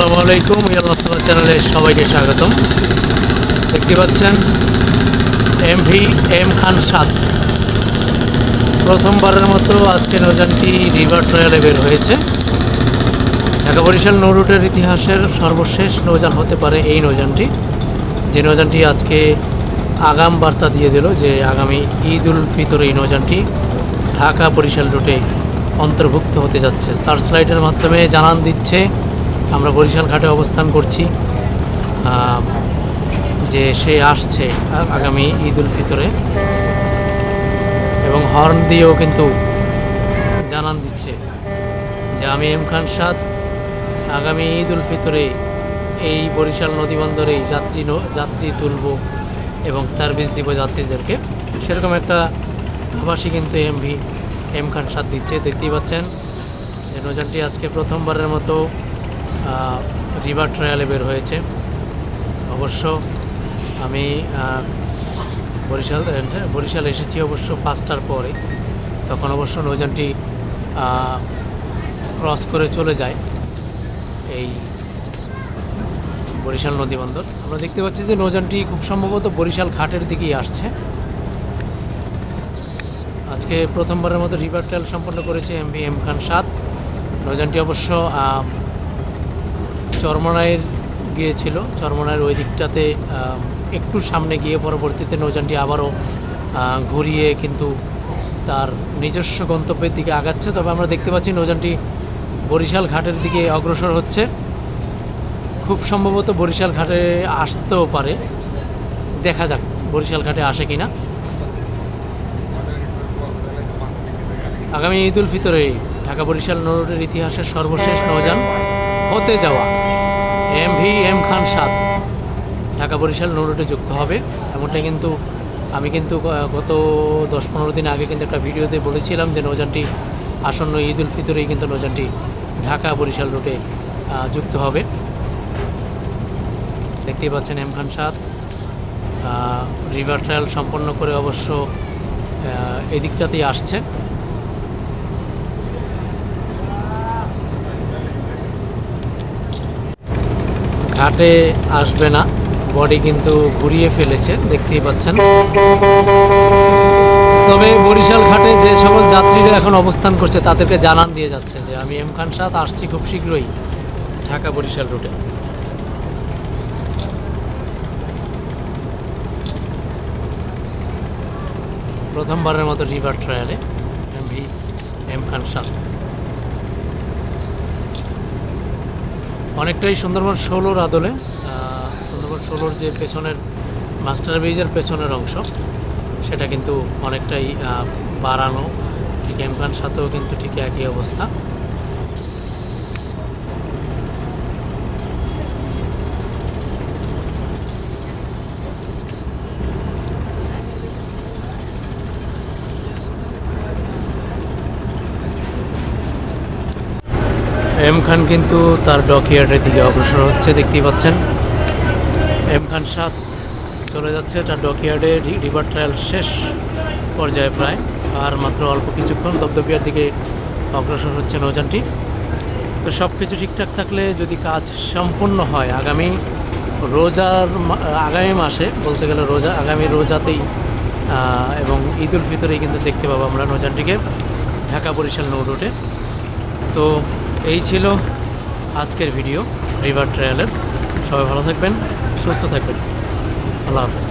আসসালামু আলাইকুম। ইয়াল মোস্তফা চ্যানেলে সবাইকে স্বাগতম। দেখতে পাচ্ছেন এমভি এম খান সাত। প্রথমবারের মতো আজকে নৌযানটি রিভার ট্রায়ালে বের হয়েছে। ঢাকা বরিশাল নৌ রুটের ইতিহাসের সর্বশেষ নৌযান হতে পারে এই নৌযানটি। যে নৌযানটি আজকে আগাম বার্তা দিয়ে দিল যে আগামী ঈদ উল ফিতর এই নৌযানটি ঢাকা বরিশাল রুটে অন্তর্ভুক্ত হতে যাচ্ছে। সার্চ লাইটের মাধ্যমে জানান দিচ্ছে আমরা বরিশাল ঘাটে অবস্থান করছি যে সে আসছে আগামী ঈদ উল ফিতরে এবং হর্ন দিয়েও কিন্তু জানান দিচ্ছে যে আমি এম খান সাদ, আগামী ঈদ উল ফিতরে এই বরিশাল নদী বন্দরে যাত্রী যাত্রী তুলব এবং সার্ভিস দিব যাত্রীদেরকে। সেরকম একটা আভাসই কিন্তু এমভি এম খান সাদ দিচ্ছে, দেখতেই পাচ্ছেন যে নৌযানটি আজকে প্রথমবারের মতো রিভার ট্রায়ালে বের হয়েছে। অবশ্য আমি বরিশাল বরিশাল এসেছি অবশ্য পাঁচটার পরে। তখন অবশ্য নৌযানটি ক্রস করে চলে যায় এই বরিশাল নদীবন্দর আমরা দেখতে পাচ্ছি যে নৌযানটি খুব সম্ভবত বরিশাল ঘাটের দিকেই আসছে। আজকে প্রথমবারের মতো রিভার ট্রায়াল সম্পন্ন করেছে এম ভি এম খান সাত নৌযানটি অবশ্য আহ, চরমনাইয়ের গিয়েছিল। চরমনাইয়ের ওই দিকটাতে একটু সামনে গিয়ে পরবর্তীতে নৌযানটি আবারও ঘুরিয়ে কিন্তু তার নিজস্ব গন্তব্যের দিকে আগাচ্ছে। তবে আমরা দেখতে পাচ্ছি নৌযানটি বরিশাল ঘাটের দিকে অগ্রসর হচ্ছে। খুব সম্ভবত বরিশাল ঘাটে আসতেও পারে। দেখা যাক বরিশাল ঘাটে আসে কি না আগামী ঈদ উল ফিতরে ঢাকা বরিশাল নৌরুটের ইতিহাসের সর্বশেষ নৌযান। হতে যাওয়া। M V M Khan Saad Dhaka Barishal নৌরুটে যুক্ত হবে। এমনটাই কিন্তু আমি কিন্তু গত দশ পনেরো দিন আগে কিন্তু একটা ভিডিওতে বলেছিলাম যে নৌযানটি আসন্ন ঈদ উল ফিতরেই কিন্তু নৌযানটি ঢাকা বরিশাল রুটে যুক্ত হবে। দেখতেই পাচ্ছেন M Khan Saad river trial সম্পন্ন করে অবশ্য আহ, এই দিকটাতেই আসছে। ঘাটে আসবে না। বডি কিন্তু ঘুরিয়ে ফেলেছে, দেখতেই পাচ্ছেন। তবে বরিশাল ঘাটে যে সকল যাত্রীরা এখন অবস্থান করছে, তাদেরকে জানান দিয়ে যাচ্ছে যে, আমি এম খান সাদ আসছি খুব শীঘ্রই ঢাকা বরিশাল রুটে প্রথমবারের মতো river ট্রায়ালে M V, M Khan Saad অনেকটাই সুন্দরবন ষোলোর আদলে সুন্দরবন ষোলোর যে পেছনের মাস্টার ব্রিজের পেছনের অংশ, সেটা কিন্তু অনেকটাই বাড়ানো। ক্যাম্পান সাথেও কিন্তু ঠিক একই অবস্থা। এম খান কিন্তু তার ডকইয়ার্ডের দিকে অগ্রসর হচ্ছে, দেখতেই পাচ্ছেন। এম খান সাত চলে যাচ্ছে, তার ডকইয়ার্ডে রিভার ট্রায়াল শেষ পর্যায়ে প্রায়। আর মাত্র অল্প কিছুক্ষণ দপদপিয়ার দিকে অগ্রসর হচ্ছে নৌযানটি। তো সব কিছু ঠিকঠাক থাকলে যদি কাজ সম্পূর্ণ হয়, আগামী রোজার আগামী মাসে, বলতে গেলে রোজা আগামী রোজাতেই এবং ঈদ উল ফিতরেই কিন্তু দেখতে পাবো আমরা নৌযানটিকে, ঢাকা বরিশাল নৌ রুটে। তো এই ছিল আজকের ভিডিও রিভার ট্রায়ালের সবাই ভালো থাকবেন সুস্থ থাকবেন। আল্লাহ হাফেজ।